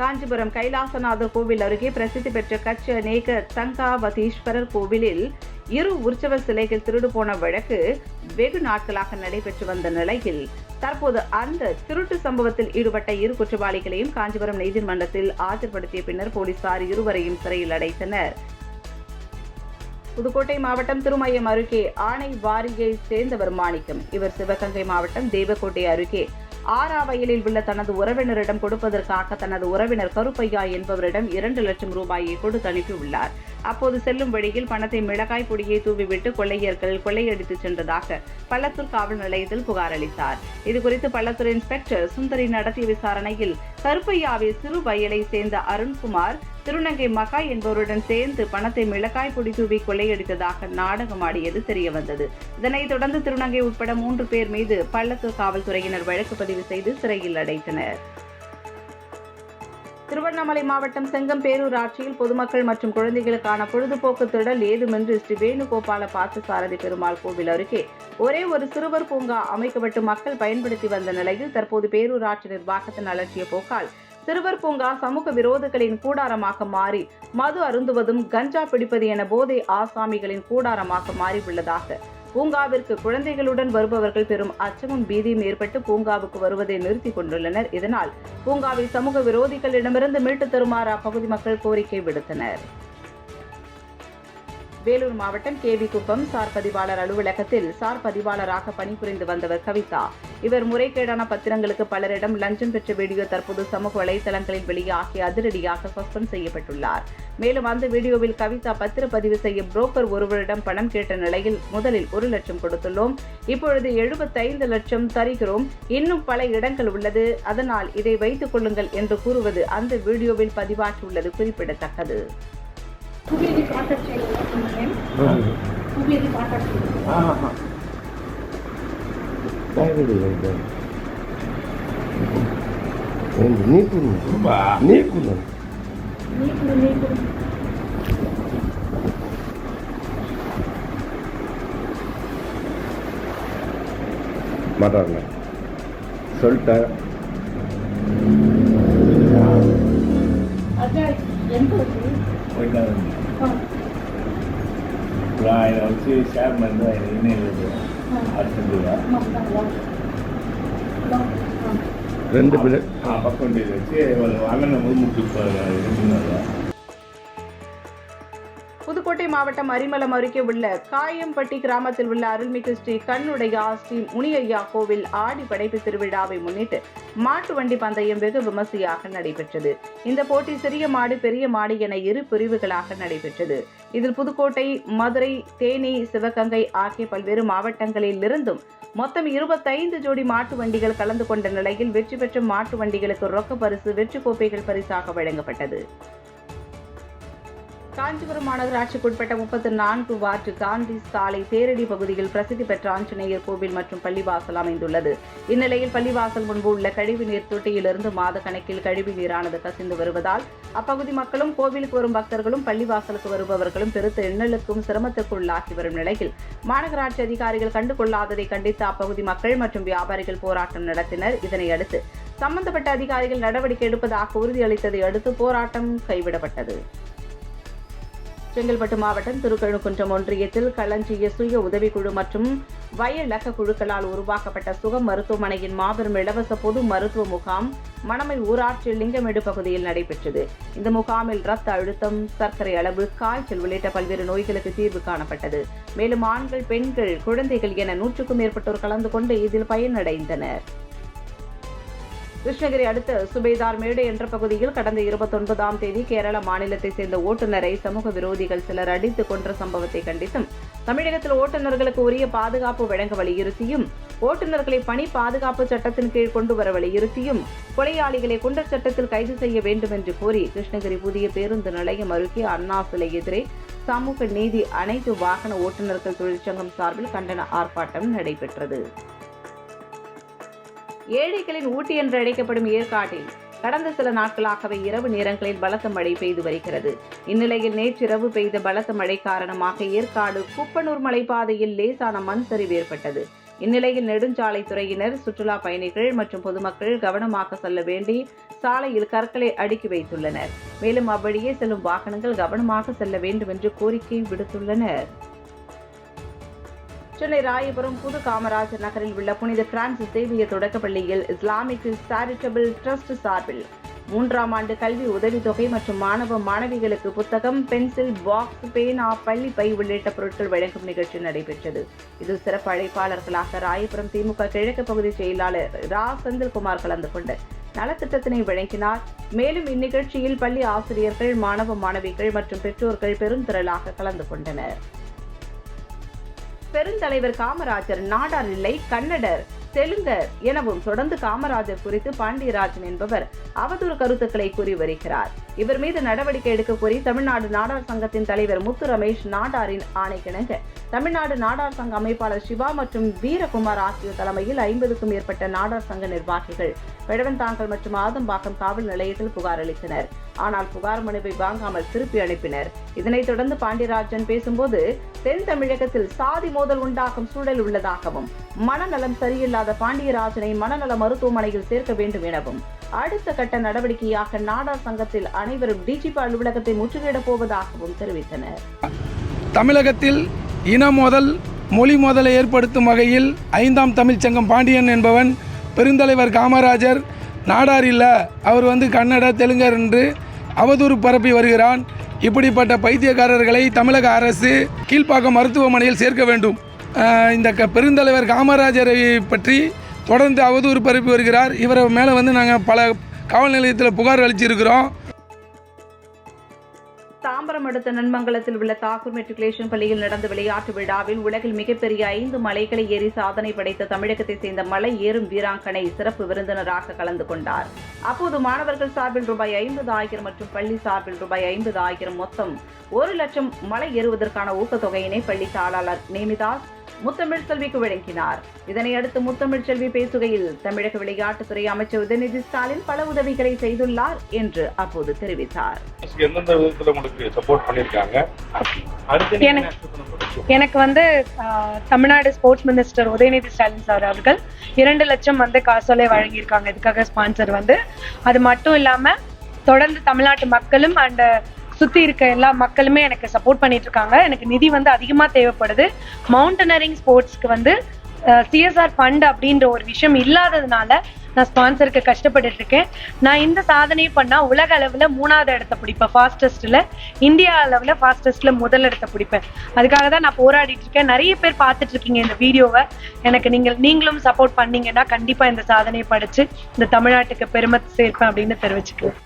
காஞ்சிபுரம் கைலாசநாதர் கோவில் அருகே பிரசித்தி பெற்ற கச்ச அநேக தங்காவதீஸ்வரர் கோவிலில் இரு உற்சவ சிலைகள் திருடு போன வழக்கு வெகு நாட்களாக நடைபெற்று வந்த நிலையில் தற்போது அந்த திருட்டு சம்பவத்தில் ஈடுபட்ட இரு குற்றவாளிகளையும் காஞ்சிபுரம் நீதிமன்றத்தில் ஆஜர்படுத்திய பின்னர் போலீசார் இருவரையும் சிறையில் அடைத்தனர். புதுக்கோட்டை மாவட்டம் திருமயம் அருகே ஆணை வாரியை சேர்ந்தவர் மாணிக்கம். இவர் சிவகங்கை மாவட்டம் தேவக்கோட்டை அருகே ஆறாவயலில் உள்ள தனது உறவினரிடம் கொடுப்பதற்காக தனது உறவினர் கருப்பையா என்பவரிடம் இரண்டு லட்சம் ரூபாயை கொடுத்து அனுப்பியுள்ளார். அப்போது செல்லும் வழியில் பணத்தை மிளகாய் பொடியை தூவிவிட்டு கொள்ளையர்கள் கொள்ளையடித்து சென்றதாக பள்ளத்தூர் காவல் நிலையத்தில் புகார் அளித்தார். இதுகுறித்து பள்ளத்தூர் இன்ஸ்பெக்டர் சுந்தரி நடத்திய விசாரணையில் கருப்பையாவை சிறு வயலை சேர்ந்த அருண்குமார் திருநங்கை மகா என்பவருடன் சேர்ந்து பணத்தை மிளகாய் பொடி தூவி கொள்ளையடித்ததாக நாடகமாடியது தெரியவந்தது. இதனைத் தொடர்ந்து திருநங்கை உட்பட மூன்று பேர் மீது பள்ளத்து காவல்துறையினர் வழக்கு பதிவு செய்து சிறையில் அடைத்தனர். திருவண்ணாமலை மாவட்டம் செங்கம் பேரூராட்சியில் பொதுமக்கள் மற்றும் குழந்தைகளுக்கான பொழுதுபோக்கு திடல் ஏதுமின்றி ஸ்ரீ வேணுகோபால பார்த்தசாரதி பெருமாள் கோவில் அருகே ஒரே ஒரு சிறுவர் பூங்கா அமைக்கப்பட்டு மக்கள் பயன்படுத்தி வந்த நிலையில் தற்போது பேரூராட்சி நிர்வாகத்தின் அலட்சிய போக்கால் சிறுவர் பூங்கா சமூக விரோதிகளின் கூடாரமாக மாறி மது அருந்துவதும் கஞ்சா பிடிப்பது என போதை ஆசாமிகளின் கூடாரமாக மாறியுள்ளதாக. பூங்காவிற்கு குழந்தைகளுடன் வருபவர்கள் பெரும் அச்சமும் பீதியும் ஏற்பட்டு பூங்காவுக்கு வருவதை நிறுத்திக் கொண்டுள்ளனர். இதனால் பூங்காவை சமூக விரோதிகளிடமிருந்து மீட்டுத் தருமாறு அப்பகுதி மக்கள் கோரிக்கை விடுத்தனர். வேலூர் மாவட்டம் கேவி குப்பம் சார் பதிவாளர் அலுவலகத்தில் சார் பதிவாளராக பணிபுரிந்து வந்தவர் கவிதா. இவர் முறைகேடான பத்திரங்களுக்கு பலரிடம் லஞ்சம் பெற்ற வீடியோ தற்போது சமூக வலைதளங்களில் வெளியாகி அதிரடியாக சஸ்பெண்ட் செய்யப்பட்டுள்ளார். மேலும் அந்த வீடியோவில் கவிதா பத்திரப்பதிவு செய்ய புரோக்கர் ஒருவரிடம் பணம் கேட்ட நிலையில் முதலில் ஒரு லட்சம் கொடுத்துள்ளோம். இப்பொழுது எழுபத்தைந்து லட்சம் தருகிறோம். இன்னும் பல இடங்கள் உள்ளது. அதனால் இதை வைத்துக் கொள்ளுங்கள் என்று கூறுவது அந்த வீடியோவில் பதிவாகியுள்ளது குறிப்பிடத்தக்கது. టూబీది కాంటాక్ట్ చేయాలి టూబీది కాంటాక్ట్ చేయాలి నీకు నీకు నీకు నీకు மாட்டாங்க சொல்லிட்டேன் அதான் எந்த ఇప్పుడు ఆయన వచ్చి చైర్మన్ ఆయన ఎన్ని అసెంబ్లీగా రెండు ఆ పక్క ఉండేది వచ్చి వాళ్ళు వాళ్ళని ముందు ముట్టుకున్నారు மாவட்டம் அரிமலம் அருகே உள்ள காயம்பட்டி கிராமத்தில் உள்ள அருள்மிகு ஸ்ரீ கண்ணுடையா ஸ்ரீ முனியையா கோவில் ஆடி படைப்பு திருவிழாவை முன்னிட்டு மாட்டு வண்டி பந்தயம் வெகு விமர்சையாக நடைபெற்றது. இந்த போட்டி சிறிய மாடு பெரிய மாடு என இரு பிரிவுகளாக நடைபெற்றது. இதில் புதுக்கோட்டை மதுரை தேனி சிவகங்கை ஆகிய பல்வேறு மாவட்டங்களில் இருந்தும் மொத்தம் இருபத்தைந்து ஜோடி மாட்டு வண்டிகள் கலந்து கொண்ட நிலையில் வெற்றி பெற்ற மாட்டு வண்டிகளுக்கு ரொக்க பரிசு வெற்றி கோப்பைகள் பரிசாக வழங்கப்பட்டது. காஞ்சிபுரம் மாநகராட்சிக்குட்பட்ட முப்பத்தி நான்கு வார்டு காந்தி சாலை தேரடி பகுதியில் பிரசித்தி பெற்ற ஆஞ்சநேயர் கோவில் மற்றும் பள்ளிவாசல் அமைந்துள்ளது. இந்நிலையில் பள்ளிவாசல் முன்பு உள்ள கழிவு நீர் தொட்டியிலிருந்து மாத கணக்கில் கழிவு நீரானது கசிந்து வருவதால் அப்பகுதி மக்களும் கோவிலுக்கு வரும் பக்தர்களும் பள்ளிவாசலுக்கு வருபவர்களும் பெருத்த எண்ணலுக்கும் சிரமத்திற்குள்ளாகி வரும் நிலையில் மாநகராட்சி அதிகாரிகள் கண்டுகொள்ளாததை கண்டித்து அப்பகுதி மக்கள் மற்றும் வியாபாரிகள் போராட்டம் நடத்தினர். இதனை அடுத்து சம்பந்தப்பட்ட அதிகாரிகள் நடவடிக்கை எடுப்பதாக உறுதியளித்ததை அடுத்து போராட்டம் கைவிடப்பட்டது. செங்கல்பட்டு மாவட்டம் திருக்கழுக்குன்றம் ஒன்றியத்தில் களஞ்சிய சுய உதவிக்குழு மற்றும் வயலக குழுக்களால் உருவாக்கப்பட்ட சுகம் மருத்துவமனையின் மாபெரும் இலவச பொது மருத்துவ முகாம் மணமை ஊராட்சி லிங்கமேடு பகுதியில் நடைபெற்றது. இந்த முகாமில் ரத்த அழுத்தம் சர்க்கரை அளவு காய்ச்சல் உள்ளிட்ட பல்வேறு நோய்களுக்கு தீர்வு காணப்பட்டது. மேலும் ஆண்கள் பெண்கள் குழந்தைகள் என நூற்றுக்கும் மேற்பட்டோர் கலந்து கொண்டு இதில் பயனடைந்தனர். கிருஷ்ணகிரி அடுத்த சுபேதார் மேடு என்ற பகுதியில் கடந்த இருபத்தொன்பதாம் தேதி கேரள மாநிலத்தை சேர்ந்த ஓட்டுநரை சமூக விரோதிகள் சிலர் அடித்து கொன்ற சம்பவத்தை கண்டித்தும் தமிழகத்தில் ஓட்டுநர்களுக்கு உரிய பாதுகாப்பு வழங்க வலியுறுத்தியும் ஓட்டுநர்களை பணி பாதுகாப்பு சட்டத்தின் கீழ் கொண்டு வர வலியுறுத்தியும் கொலையாளிகளை குண்டர் சட்டத்தில் கைது செய்ய வேண்டும் என்று கோரி கிருஷ்ணகிரி புதிய பேருந்து நிலையம் அருகே அண்ணா சிலை எதிரே சமூக நீதி அனைத்து வாகன ஓட்டுநர்கள் தொழிற்சங்கம் சார்பில் கண்டன ஆர்ப்பாட்டம் நடைபெற்றது. ஏழைகளின் ஊட்டி என்று அழைக்கப்படும் ஏற்காட்டில் கடந்த சில நாட்களாகவே இரவு நேரங்களில் பலத்த மழை பெய்து வருகிறது. இந்நிலையில் நேற்றிரவு பெய்த பலத்த மழை காரணமாக ஏற்காடு குப்பனூர் மலைப்பாதையில் லேசான மண் சரிவு ஏற்பட்டது. இந்நிலையில் நெடுஞ்சாலைத்துறையினர் சுற்றுலா பயணிகள் மற்றும் பொதுமக்கள் கவனமாக செல்ல வேண்டி சாலையில் கற்களை அடுக்கி வைத்துள்ளனர். மேலும் அவ்வழியே செல்லும் வாகனங்கள் கவனமாக செல்ல வேண்டும் என்று கோரிக்கை விடுத்துள்ளனர். சென்னை ராயபுரம் புது காமராஜர் நகரில் உள்ள புனித பிரான்சிஸ் தேவிய தொடக்கப்பள்ளியில் இஸ்லாமிக் சாரிட்டபிள் ட்ரஸ்ட் சார்பில் மூன்றாம் ஆண்டு கல்வி உதவித்தொகை மற்றும் மாணவ மாணவிகளுக்கு புத்தகம் பென்சில் பாக்ஸ் பேனா பள்ளி பை உள்ளிட்ட பொருட்கள் வழங்கும் நிகழ்ச்சி நடைபெற்றது. இதில் சிறப்பு அழைப்பாளர்களாக ராயபுரம் திமுக கிழக்கு பகுதி செயலாளர் ரா. செந்தில்குமார் கலந்து கொண்டு நலத்திட்டத்தினை வழங்கினார். மேலும் இந்நிகழ்ச்சியில் பள்ளி ஆசிரியர்கள் மாணவ மாணவிகள் மற்றும் பெற்றோர்கள் பெருந்திரளாக கலந்து கொண்டனர். பெருந்தலைவர் காமராஜர் நாடார் இல்லை கன்னடர் தெலுங்கர் எனவும் தொடர்ந்து காமராஜர் குறித்து பாண்டியராஜன் என்பவர் அவதூறு கருத்துக்களை கூறி வருகிறார். இவர் மீது நடவடிக்கை எடுக்க கோரி தமிழ்நாடு நாடார் சங்கத்தின் தலைவர் முத்து ரமேஷ் நாடாரின் ஆணைக்கிணங்க. தமிழ்நாடு நாடார் சங்க அமைப்பாளர் சிவா மற்றும் வீரகுமார் ஆகியோர் தலைமையில் ஐம்பதுக்கும் மேற்பட்ட நாடார் சங்க நிர்வாகிகள் பெழவந்தாங்கல் மற்றும் ஆதம்பாக்கம் காவல் நிலையத்தில் புகார் அளித்தனர். ஆனால் புகார் மனுவை வாங்காமல் திருப்பி அனுப்பினர். இதனைத் தொடர்ந்து பாண்டியராஜன் பேசும்போது தென் தமிழகத்தில் சாதி மோதல் உண்டாக்கும் சூழல் உள்ளதாகவும் மனநலம் சரியில்லாத பாண்டியராஜனை மனநல மருத்துவமனையில் சேர்க்க வேண்டும் எனவும் அடுத்த கட்ட நடவடிக்கையாக நாடார் சங்கத்தில் அனைவரும் டிஜிபி அலுவலகத்தை முற்றுகையிடப் போவதாகவும் தெரிவித்தனர். தமிழகத்தில் இன மோதல் மொழி மோதலை ஏற்படுத்தும் வகையில் ஐந்தாம் தமிழ்ச்சங்கம் பாண்டியன் என்பவன் பெருந்தலைவர் காமராஜர் நாடார் இல்ல அவர் வந்து கன்னட தெலுங்கர் என்று அவதூறு பரப்பி வருகிறான். இப்படிப்பட்ட பைத்தியக்காரர்களை தமிழக அரசு கீழ்ப்பாக்கம் மருத்துவமனையில் சேர்க்க வேண்டும். இந்த க பெருந்தலைவர் காமராஜரை பற்றி தொடர்ந்து அவதூறு பரப்பி வருகிறார். இவரை மேலே வந்து நாங்கள் பல காவல் நிலையத்தில் புகார் அளிச்சிருக்கிறோம். தாம்பரம் அடுத்த நன்மங்கலத்தில் உள்ள தாக்கூர் மெட்ரிகுலேஷன் பள்ளியில் நடந்த விளையாட்டு விழாவில் உலகில் மிகப்பெரிய ஐந்து மலைகளை ஏறி சாதனை படைத்த தமிழகத்தை சேர்ந்த மலை ஏறும் வீராங்கனை சிறப்பு விருந்தினராக கலந்து கொண்டார். அப்போது மாணவர்கள் சார்பில் ரூபாய் ஐம்பது ஆயிரம் மற்றும் பள்ளி சார்பில் ரூபாய் ஐம்பது ஆயிரம் மொத்தம் ஒரு லட்சம் மலை ஏறுவதற்கான ஊக்கத்தொகையினை பள்ளி தாளாளர் நேமிதாஸ் முத்தமிழ் செல்விக்கு வழங்கினார். இதனை அடுத்து முத்தமிழ் செல்வி பேசுகையில் தமிழக விளையாட்டுத்துறை அமைச்சர் உதயநிதி ஸ்டாலின் பல உதவிகளை செய்துள்ளார் என்று அப்போது தெரிவித்தார்? எனக்கு வந்து Tamil Nadu sports minister Udhayanidhi Stalin sir அவர்கள் இரண்டு லட்சம் வந்து காசோலை வழங்கியிருக்காங்க. இதுக்காக ஸ்பான்சர் வந்து. அது மட்டும் இல்லாம தொடர்ந்து தமிழ்நாட்டு மக்களும் அண்ட் சுத்தி இருக்க எல்லா மக்களுமே எனக்கு சப்போர்ட் பண்ணிட்டு இருக்காங்க. எனக்கு நிதி வந்து அதிகமா தேவைப்படுது. மவுண்டனரிங் ஸ்போர்ட்ஸ்க்கு வந்து சிஎஸ்ஆர் ஃபண்ட் அப்படின்ற ஒரு விஷயம் இல்லாததுனால நான் ஸ்பான்சருக்கு கஷ்டப்பட்டுட்டு இருக்கேன். நான் இந்த சாதனையை பண்ணா உலக அளவுல மூணாவது இடத்த பிடிப்பேன் ஃபாஸ்டஸ்ட்ல இந்தியா அளவுல ஃபாஸ்டஸ்ட்ல முதல் இடத்த பிடிப்பேன். அதுக்காக தான் நான் போராடிட்டு இருக்கேன். நிறைய பேர் பார்த்துட்டு இருக்கீங்க இந்த வீடியோவை. எனக்கு நீங்கள் நீங்களும் சப்போர்ட் பண்ணீங்கன்னா கண்டிப்பா இந்த சாதனையை படிச்சு இந்த தமிழ்நாட்டுக்கு பெருமை சேர்ப்பேன் அப்படின்னு தெரிவிச்சுக்கிறேன்.